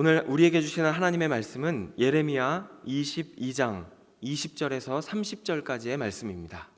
오늘 우리에게 주시는 하나님의 말씀은 예레미야 22장 20절에서 30절까지의 말씀입니다.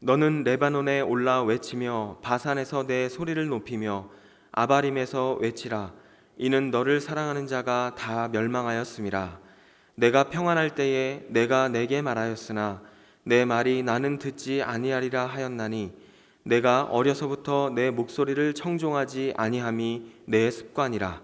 너는 레바논에 올라 외치며 바산에서 내 소리를 높이며 아바림에서 외치라 이는 너를 사랑하는 자가 다 멸망하였음이라 내가 평안할 때에 내가 내게 말하였으나 내 말이 나는 듣지 아니하리라 하였나니 내가 어려서부터 내 목소리를 청종하지 아니함이 내 습관이라.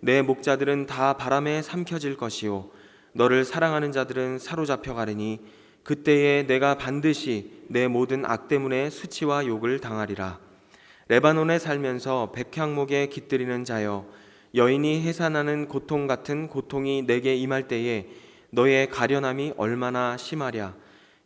내 목자들은 다 바람에 삼켜질 것이요. 너를 사랑하는 자들은 사로잡혀 가리니 그때에 내가 반드시 내 모든 악 때문에 수치와 욕을 당하리라. 레바논에 살면서 백향목에 깃들이는 자여 여인이 해산하는 고통 같은 고통이 내게 임할 때에 너의 가련함이 얼마나 심하랴.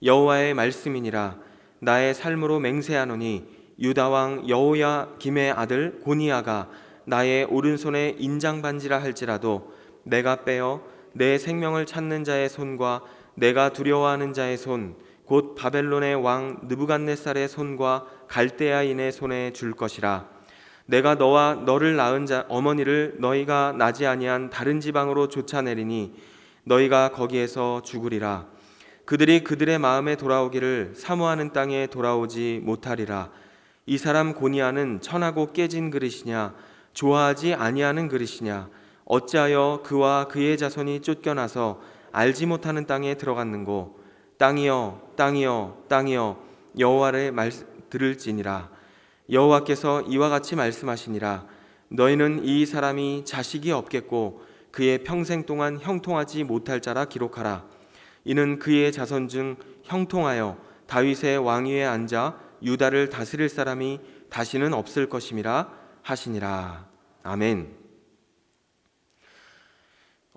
여호와의 말씀이니라 나의 삶으로 맹세하노니 유다 왕 여호야 김의 아들 고니아가 나의 오른손에 인장 반지라 할지라도 내가 빼어 내 생명을 찾는 자의 손과 내가 두려워하는 자의 손 곧 바벨론의 왕 느부갓네살의 손과 갈대아인의 손에 줄 것이라. 내가 너와 너를 낳은 자 어머니를 너희가 나지 아니한 다른 지방으로 쫓아내리니 너희가 거기에서 죽으리라 그들이 그들의 마음에 돌아오기를 사모하는 땅에 돌아오지 못하리라. 이 사람 고니아는 천하고 깨진 그릇이냐 좋아하지 아니하는 그릇이냐? 어찌하여 그와 그의 자손이 쫓겨나서 알지 못하는 땅에 들어갔는고? 땅이여 땅이여 땅이여 여호와를 말 들을지니라. 여호와께서 이와 같이 말씀하시니라. 너희는 이 사람이 자식이 없겠고 그의 평생 동안 형통하지 못할 자라 기록하라 이는 그의 자손 중 형통하여 다윗의 왕위에 앉아 유다를 다스릴 사람이 다시는 없을 것임이라 하시니라 아멘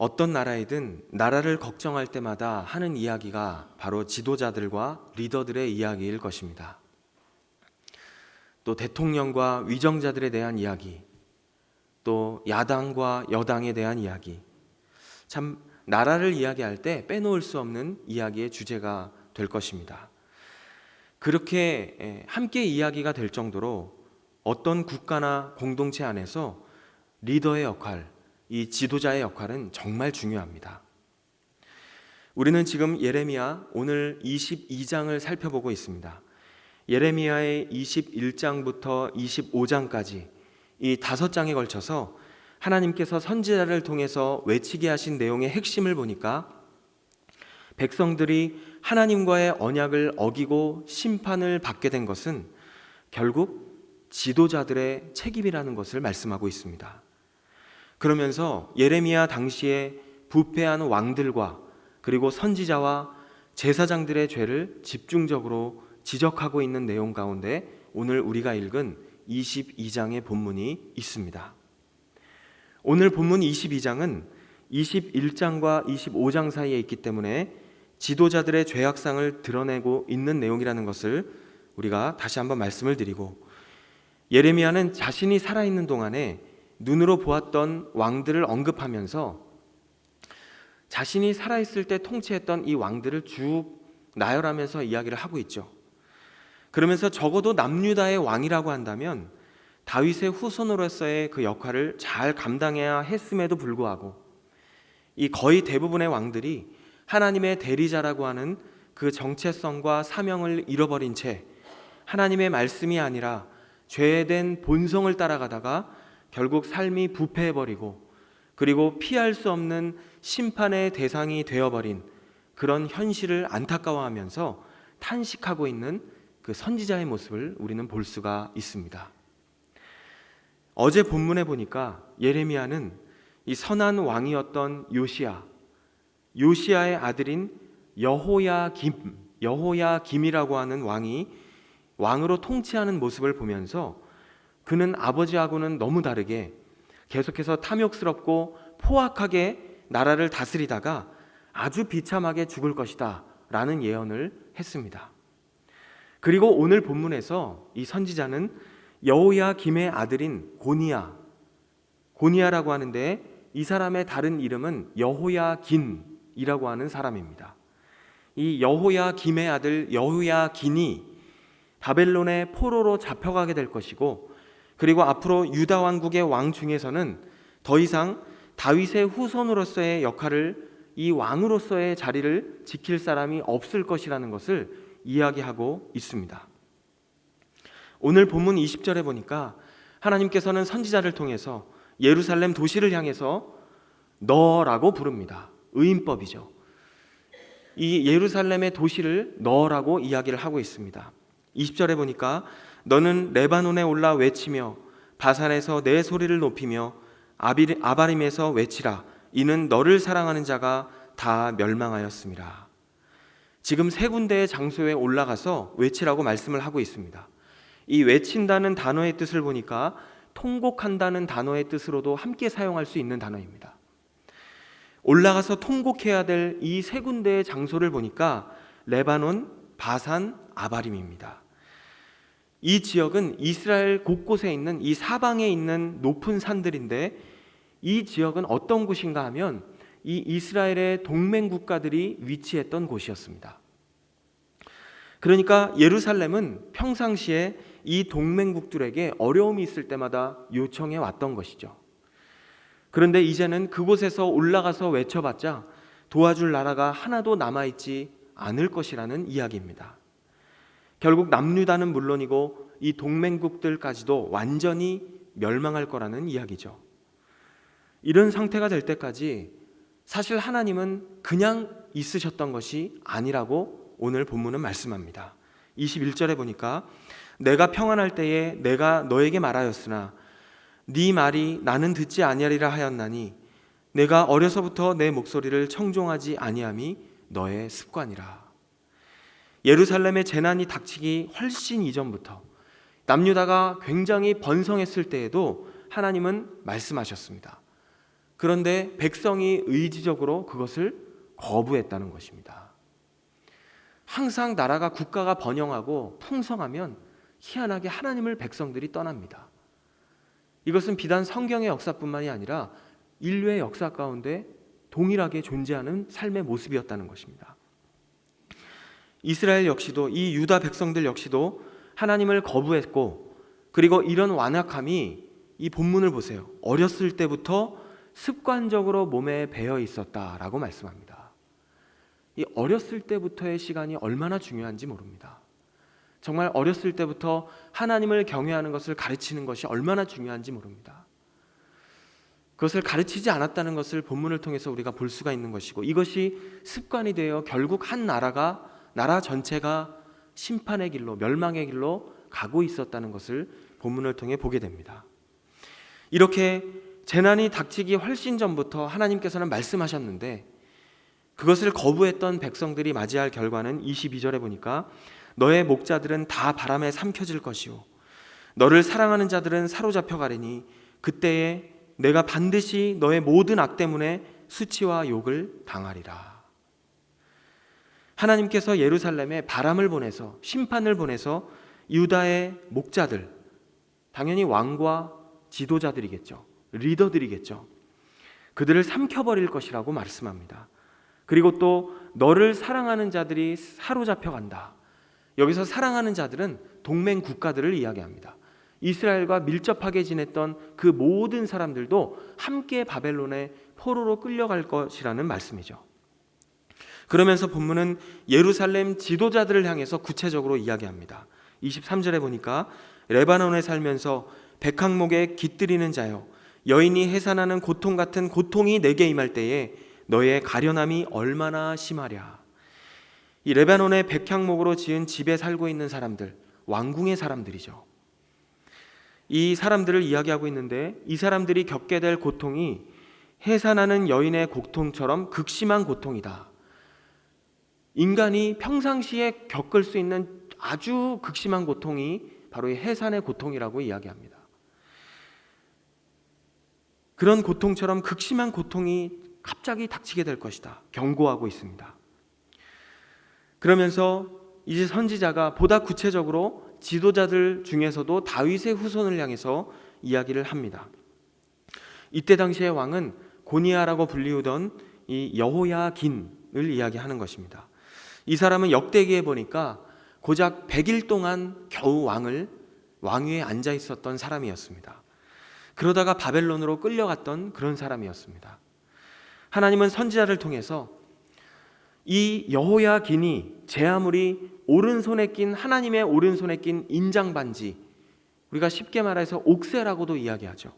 어떤 나라이든 나라를 걱정할 때마다 하는 이야기가 바로 지도자들과 리더들의 이야기일 것입니다. 또 대통령과 위정자들에 대한 이야기, 또 야당과 여당에 대한 이야기. 참 나라를 이야기할 때 빼놓을 수 없는 이야기의 주제가 될 것입니다. 그렇게 함께 이야기가 될 정도로 어떤 국가나 공동체 안에서 리더의 역할, 이 지도자의 역할은 정말 중요합니다. 우리는 지금 예레미야 오늘 22장을 살펴보고 있습니다. 예레미야의 21장부터 25장까지 이 다섯 장에 걸쳐서 하나님께서 선지자를 통해서 외치게 하신 내용의 핵심을 보니까 백성들이 하나님과의 언약을 어기고 심판을 받게 된 것은 결국 지도자들의 책임이라는 것을 말씀하고 있습니다. 그러면서 예레미야 당시에 부패한 왕들과 그리고 선지자와 제사장들의 죄를 집중적으로 지적하고 있는 내용 가운데 오늘 우리가 읽은 22장의 본문이 있습니다. 오늘 본문 22장은 21장과 25장 사이에 있기 때문에 지도자들의 죄악상을 드러내고 있는 내용이라는 것을 우리가 다시 한번 말씀을 드리고 예레미야는 자신이 살아있는 동안에 눈으로 보았던 왕들을 언급하면서 자신이 살아있을 때 통치했던 이 왕들을 쭉 나열하면서 이야기를 하고 있죠. 그러면서 적어도 남유다의 왕이라고 한다면 다윗의 후손으로서의 그 역할을 잘 감당해야 했음에도 불구하고 이 거의 대부분의 왕들이 하나님의 대리자라고 하는 그 정체성과 사명을 잃어버린 채 하나님의 말씀이 아니라 죄된 본성을 따라가다가 결국 삶이 부패해버리고 그리고 피할 수 없는 심판의 대상이 되어버린 그런 현실을 안타까워하면서 탄식하고 있는 그 선지자의 모습을 우리는 볼 수가 있습니다. 어제 본문에 보니까 예레미야는 이 선한 왕이었던 요시야, 요시야의 아들인 여호야 김, 여호야 김이라고 하는 왕이 왕으로 통치하는 모습을 보면서 그는 아버지하고는 너무 다르게 계속해서 탐욕스럽고 포악하게 나라를 다스리다가 아주 비참하게 죽을 것이다 라는 예언을 했습니다. 그리고 오늘 본문에서 이 선지자는 여호야 김의 아들인 고니야 고니야라고 하는데 이 사람의 다른 이름은 여호야 긴이라고 하는 사람입니다. 이 여호야 김의 아들 여호야 긴이 바벨론의 포로로 잡혀가게 될 것이고 그리고 앞으로 유다 왕국의 왕 중에서는 더 이상 다윗의 후손으로서의 역할을 이 왕으로서의 자리를 지킬 사람이 없을 것이라는 것을 이야기하고 있습니다. 오늘 본문 20절에 보니까 하나님께서는 선지자를 통해서 예루살렘 도시를 향해서 너라고 부릅니다. 의인법이죠. 이 예루살렘의 도시를 너라고 이야기를 하고 있습니다. 20절에 보니까 너는 레바논에 올라 외치며 바산에서 내 소리를 높이며 아바림에서 외치라 이는 너를 사랑하는 자가 다 멸망하였습니다. 지금 세 군데의 장소에 올라가서 외치라고 말씀을 하고 있습니다. 이 외친다는 단어의 뜻을 보니까 통곡한다는 단어의 뜻으로도 함께 사용할 수 있는 단어입니다. 올라가서 통곡해야 될 이 세 군데의 장소를 보니까 레바논, 바산, 아바림입니다. 이 지역은 이스라엘 곳곳에 있는 이 사방에 있는 높은 산들인데 이 지역은 어떤 곳인가 하면 이 이스라엘의 동맹 국가들이 위치했던 곳이었습니다. 그러니까 예루살렘은 평상시에 이 동맹국들에게 어려움이 있을 때마다 요청해 왔던 것이죠. 그런데 이제는 그곳에서 올라가서 외쳐봤자 도와줄 나라가 하나도 남아있지 않을 것이라는 이야기입니다. 결국 남유다는 물론이고 이 동맹국들까지도 완전히 멸망할 거라는 이야기죠. 이런 상태가 될 때까지 사실 하나님은 그냥 있으셨던 것이 아니라고 오늘 본문은 말씀합니다. 21절에 보니까 내가 평안할 때에 내가 너에게 말하였으나 네 말이 나는 듣지 아니하리라 하였나니 내가 어려서부터 내 목소리를 청종하지 아니함이 너의 습관이라. 예루살렘의 재난이 닥치기 훨씬 이전부터 남유다가 굉장히 번성했을 때에도 하나님은 말씀하셨습니다. 그런데 백성이 의지적으로 그것을 거부했다는 것입니다. 항상 나라가 국가가 번영하고 풍성하면 희한하게 하나님을 백성들이 떠납니다. 이것은 비단 성경의 역사뿐만이 아니라 인류의 역사 가운데 동일하게 존재하는 삶의 모습이었다는 것입니다. 이스라엘 역시도 이 유다 백성들 역시도 하나님을 거부했고 그리고 이런 완악함이 이 본문을 보세요. 어렸을 때부터 습관적으로 몸에 배어 있었다라고 말씀합니다. 이 어렸을 때부터의 시간이 얼마나 중요한지 모릅니다. 정말 어렸을 때부터 하나님을 경외하는 것을 가르치는 것이 얼마나 중요한지 모릅니다. 그것을 가르치지 않았다는 것을 본문을 통해서 우리가 볼 수가 있는 것이고 이것이 습관이 되어 결국 한 나라가 나라 전체가 심판의 길로 멸망의 길로 가고 있었다는 것을 본문을 통해 보게 됩니다. 이렇게 재난이 닥치기 훨씬 전부터 하나님께서는 말씀하셨는데 그것을 거부했던 백성들이 맞이할 결과는 22절에 보니까 너의 목자들은 다 바람에 삼켜질 것이요 너를 사랑하는 자들은 사로잡혀 가리니 그때에 내가 반드시 너의 모든 악 때문에 수치와 욕을 당하리라. 하나님께서 예루살렘에 바람을 보내서 심판을 보내서 유다의 목자들 당연히 왕과 지도자들이겠죠. 리더들이겠죠. 그들을 삼켜버릴 것이라고 말씀합니다. 그리고 또 너를 사랑하는 자들이 사로잡혀 간다. 여기서 사랑하는 자들은 동맹 국가들을 이야기합니다. 이스라엘과 밀접하게 지냈던 그 모든 사람들도 함께 바벨론의 포로로 끌려갈 것이라는 말씀이죠. 그러면서 본문은 예루살렘 지도자들을 향해서 구체적으로 이야기합니다. 23절에 보니까 레바논에 살면서 백항목에 깃들이는 자여 여인이 해산하는 고통 같은 고통이 내게 임할 때에 너의 가련함이 얼마나 심하랴. 이 레바논의 백향목으로 지은 집에 살고 있는 사람들, 왕궁의 사람들이죠. 이 사람들을 이야기하고 있는데 이 사람들이 겪게 될 고통이 해산하는 여인의 고통처럼 극심한 고통이다. 인간이 평상시에 겪을 수 있는 아주 극심한 고통이 바로 이 해산의 고통이라고 이야기합니다. 그런 고통처럼 극심한 고통이 갑자기 닥치게 될 것이다. 경고하고 있습니다. 그러면서 이제 선지자가 보다 구체적으로 지도자들 중에서도 다윗의 후손을 향해서 이야기를 합니다. 이때 당시의 왕은 고니아라고 불리우던 이 여호야긴을 이야기하는 것입니다. 이 사람은 역대기에 보니까 고작 100일 동안 겨우 왕을 왕위에 앉아 있었던 사람이었습니다. 그러다가 바벨론으로 끌려갔던 그런 사람이었습니다. 하나님은 선지자를 통해서 이 여호야긴이 제 아무리 오른손에 낀 하나님의 오른손에 낀 인장 반지 우리가 쉽게 말해서 옥새라고도 이야기하죠.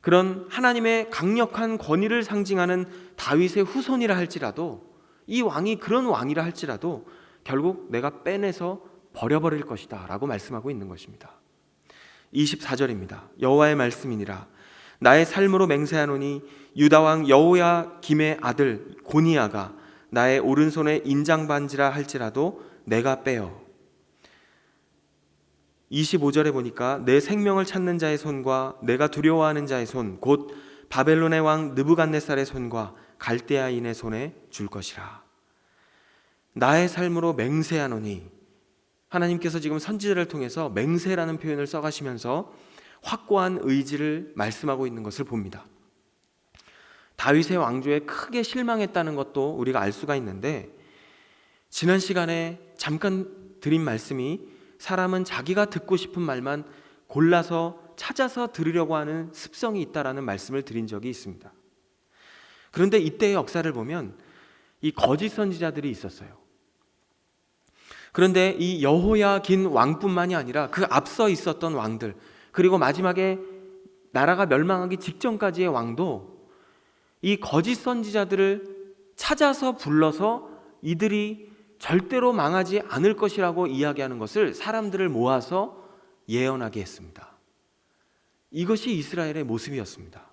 그런 하나님의 강력한 권위를 상징하는 다윗의 후손이라 할지라도 이 왕이 그런 왕이라 할지라도 결국 내가 빼내서 버려버릴 것이다라고 말씀하고 있는 것입니다. 24절입니다. 여호와의 말씀이니라 나의 삶으로 맹세하노니 유다 왕 여호야 김의 아들 고니야가 나의 오른손에 인장 반지라 할지라도 내가 빼어 25절에 보니까 내 생명을 찾는 자의 손과 내가 두려워하는 자의 손 곧 바벨론의 왕 느부갓네살의 손과 갈대아인의 손에 줄 것이라. 나의 삶으로 맹세하노니 하나님께서 지금 선지자를 통해서 맹세라는 표현을 써가시면서 확고한 의지를 말씀하고 있는 것을 봅니다. 다윗의 왕조에 크게 실망했다는 것도 우리가 알 수가 있는데 지난 시간에 잠깐 드린 말씀이 사람은 자기가 듣고 싶은 말만 골라서 찾아서 들으려고 하는 습성이 있다라는 말씀을 드린 적이 있습니다. 그런데 이때의 역사를 보면 이 거짓 선지자들이 있었어요. 그런데 이 여호야 긴 왕뿐만이 아니라 그 앞서 있었던 왕들 그리고 마지막에 나라가 멸망하기 직전까지의 왕도 이 거짓 선지자들을 찾아서 불러서 이들이 절대로 망하지 않을 것이라고 이야기하는 것을 사람들을 모아서 예언하게 했습니다. 이것이 이스라엘의 모습이었습니다.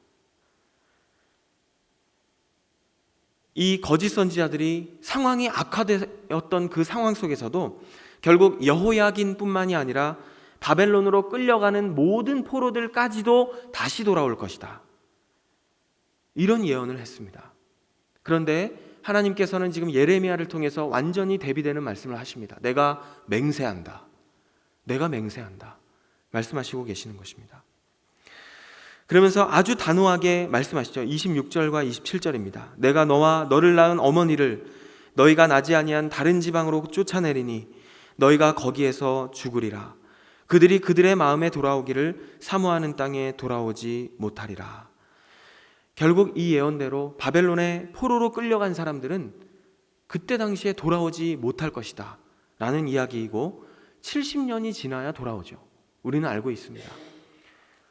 이 거짓 선지자들이 상황이 악화되었던 그 상황 속에서도 결국 여호야긴뿐만이 아니라 바벨론으로 끌려가는 모든 포로들까지도 다시 돌아올 것이다. 이런 예언을 했습니다. 그런데 하나님께서는 지금 예레미야를 통해서 완전히 대비되는 말씀을 하십니다. 내가 맹세한다. 내가 맹세한다. 말씀하시고 계시는 것입니다. 그러면서 아주 단호하게 말씀하시죠. 26절과 27절입니다. 내가 너와 너를 낳은 어머니를 너희가 나지 아니한 다른 지방으로 쫓아내리니 너희가 거기에서 죽으리라. 그들이 그들의 마음에 돌아오기를 사모하는 땅에 돌아오지 못하리라. 결국 이 예언대로 바벨론의 포로로 끌려간 사람들은 그때 당시에 돌아오지 못할 것이다. 라는 이야기이고 70년이 지나야 돌아오죠. 우리는 알고 있습니다.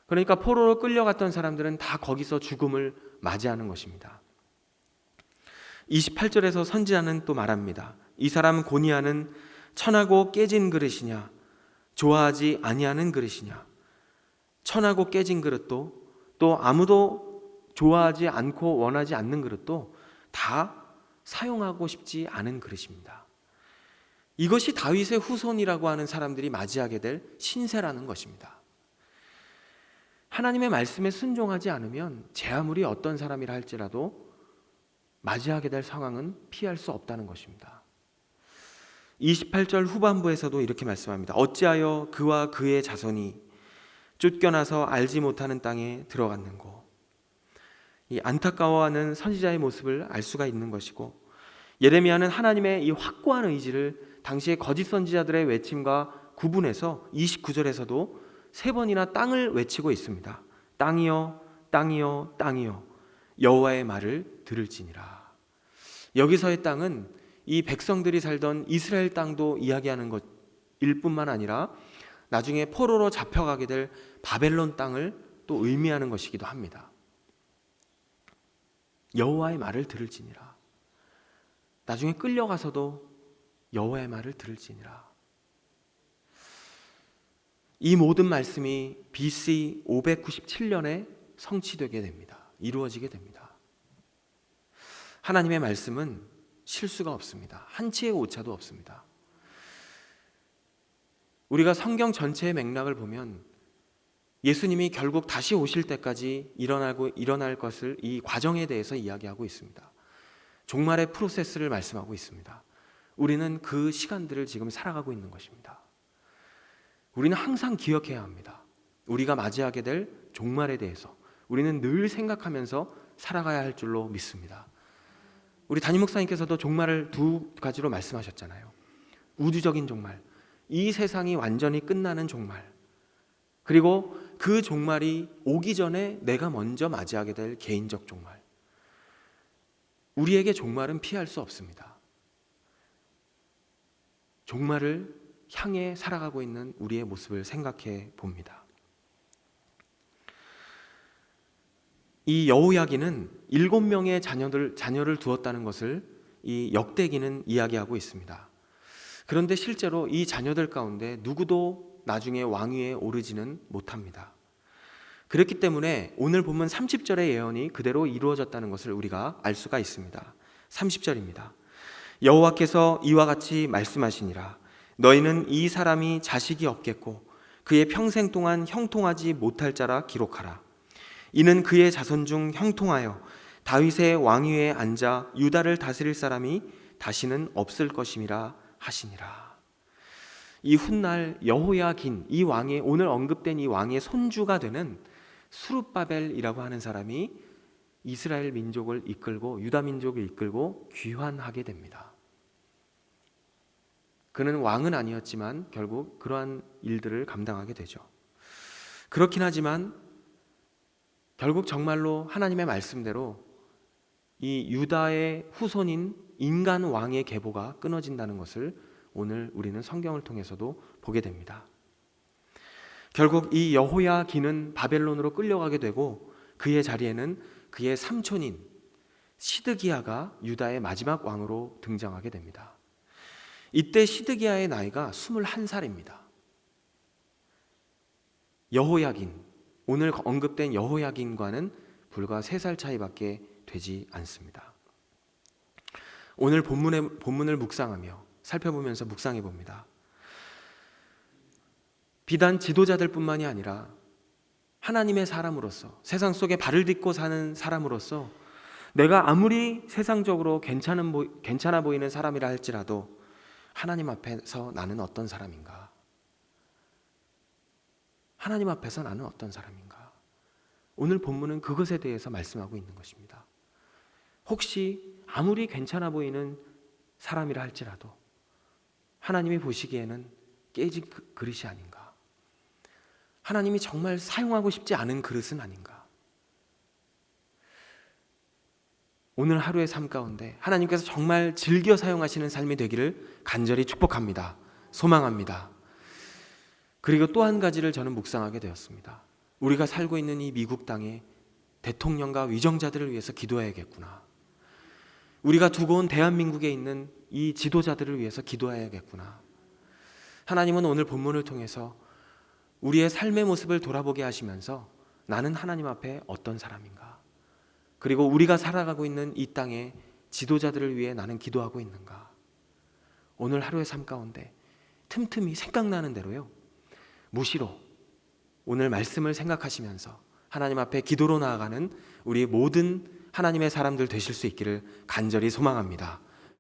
그러니까 포로로 끌려갔던 사람들은 다 거기서 죽음을 맞이하는 것입니다. 28절에서 선지자는 또 말합니다. 이 사람 고니아는 천하고 깨진 그릇이냐 좋아하지 아니하는 그릇이냐 천하고 깨진 그릇도 또 아무도 좋아하지 않고 원하지 않는 그릇도 다 사용하고 싶지 않은 그릇입니다. 이것이 다윗의 후손이라고 하는 사람들이 맞이하게 될 신세라는 것입니다. 하나님의 말씀에 순종하지 않으면 제 아무리 어떤 사람이라 할지라도 맞이하게 될 상황은 피할 수 없다는 것입니다. 28절 후반부에서도 이렇게 말씀합니다. 어찌하여 그와 그의 자손이 쫓겨나서 알지 못하는 땅에 들어갔는고. 이 안타까워하는 선지자의 모습을 알 수가 있는 것이고 예레미야는 하나님의 이 확고한 의지를 당시의 거짓 선지자들의 외침과 구분해서 29절에서도 세 번이나 땅을 외치고 있습니다. 땅이여, 땅이여, 땅이여, 여호와의 말을 들을지니라. 여기서의 땅은 이 백성들이 살던 이스라엘 땅도 이야기하는 것일 뿐만 아니라 나중에 포로로 잡혀가게 될 바벨론 땅을 또 의미하는 것이기도 합니다. 여호와의 말을 들을지니라. 나중에 끌려가서도 여호와의 말을 들을지니라. 이 모든 말씀이 BC 597년에 성취되게 됩니다. 이루어지게 됩니다. 하나님의 말씀은 실수가 없습니다. 한치의 오차도 없습니다. 우리가 성경 전체의 맥락을 보면 예수님이 결국 다시 오실 때까지 일어나고 일어날 것을 이 과정에 대해서 이야기하고 있습니다. 종말의 프로세스를 말씀하고 있습니다. 우리는 그 시간들을 지금 살아가고 있는 것입니다. 우리는 항상 기억해야 합니다. 우리가 맞이하게 될 종말에 대해서 우리는 늘 생각하면서 살아가야 할 줄로 믿습니다. 우리 담임 목사님께서도 종말을 두 가지로 말씀하셨잖아요. 우주적인 종말, 이 세상이 완전히 끝나는 종말, 그리고 그 종말이 오기 전에 내가 먼저 맞이하게 될 개인적 종말. 우리에게 종말은 피할 수 없습니다. 종말을 향해 살아가고 있는 우리의 모습을 생각해 봅니다. 이 여호야기는 일곱 명의 자녀들 자녀를 두었다는 것을 이 역대기는 이야기하고 있습니다. 그런데 실제로 이 자녀들 가운데 누구도 나중에 왕위에 오르지는 못합니다. 그렇기 때문에 오늘 본문 30절의 예언이 그대로 이루어졌다는 것을 우리가 알 수가 있습니다. 30절입니다. 여호와께서 이와 같이 말씀하시니라 너희는 이 사람이 자식이 없겠고 그의 평생 동안 형통하지 못할 자라 기록하라 이는 그의 자손 중 형통하여 다윗의 왕위에 앉아 유다를 다스릴 사람이 다시는 없을 것임이라 하시니라. 이 훗날 여호야긴 이 왕의 오늘 언급된 이 왕의 손주가 되는 수룹바벨이라고 하는 사람이 이스라엘 민족을 이끌고 유다 민족을 이끌고 귀환하게 됩니다. 그는 왕은 아니었지만 결국 그러한 일들을 감당하게 되죠. 그렇긴 하지만 결국 정말로 하나님의 말씀대로 이 유다의 후손인 인간 왕의 계보가 끊어진다는 것을 오늘 우리는 성경을 통해서도 보게 됩니다. 결국 이 여호야기는 바벨론으로 끌려가게 되고 그의 자리에는 그의 삼촌인 시드기야가 유다의 마지막 왕으로 등장하게 됩니다. 이때 시드기야의 나이가 21살입니다. 여호야긴 오늘 언급된 여호야긴과는 불과 3살 차이밖에 되지 않습니다. 오늘 본문의 본문을 묵상하며 살펴보면서 묵상해 봅니다. 비단 지도자들뿐만이 아니라 하나님의 사람으로서 세상 속에 발을 딛고 사는 사람으로서 내가 아무리 세상적으로 괜찮은 괜찮아 보이는 사람이라 할지라도 하나님 앞에서 나는 어떤 사람인가? 하나님 앞에서 나는 어떤 사람인가? 오늘 본문은 그것에 대해서 말씀하고 있는 것입니다. 혹시 아무리 괜찮아 보이는 사람이라 할지라도 하나님이 보시기에는 깨진 그- 그릇이 아닌가? 하나님이 정말 사용하고 싶지 않은 그릇은 아닌가? 오늘 하루의 삶 가운데 하나님께서 정말 즐겨 사용하시는 삶이 되기를 간절히 축복합니다. 소망합니다. 그리고 또 한 가지를 저는 묵상하게 되었습니다. 우리가 살고 있는 이 미국 땅에 대통령과 위정자들을 위해서 기도해야겠구나. 우리가 두고 온 대한민국에 있는 이 지도자들을 위해서 기도해야겠구나. 하나님은 오늘 본문을 통해서 우리의 삶의 모습을 돌아보게 하시면서 나는 하나님 앞에 어떤 사람인가? 그리고 우리가 살아가고 있는 이 땅의 지도자들을 위해 나는 기도하고 있는가? 오늘 하루의 삶 가운데 틈틈이 생각나는 대로요. 무시로 오늘 말씀을 생각하시면서 하나님 앞에 기도로 나아가는 우리 모든 하나님의 사람들 되실 수 있기를 간절히 소망합니다.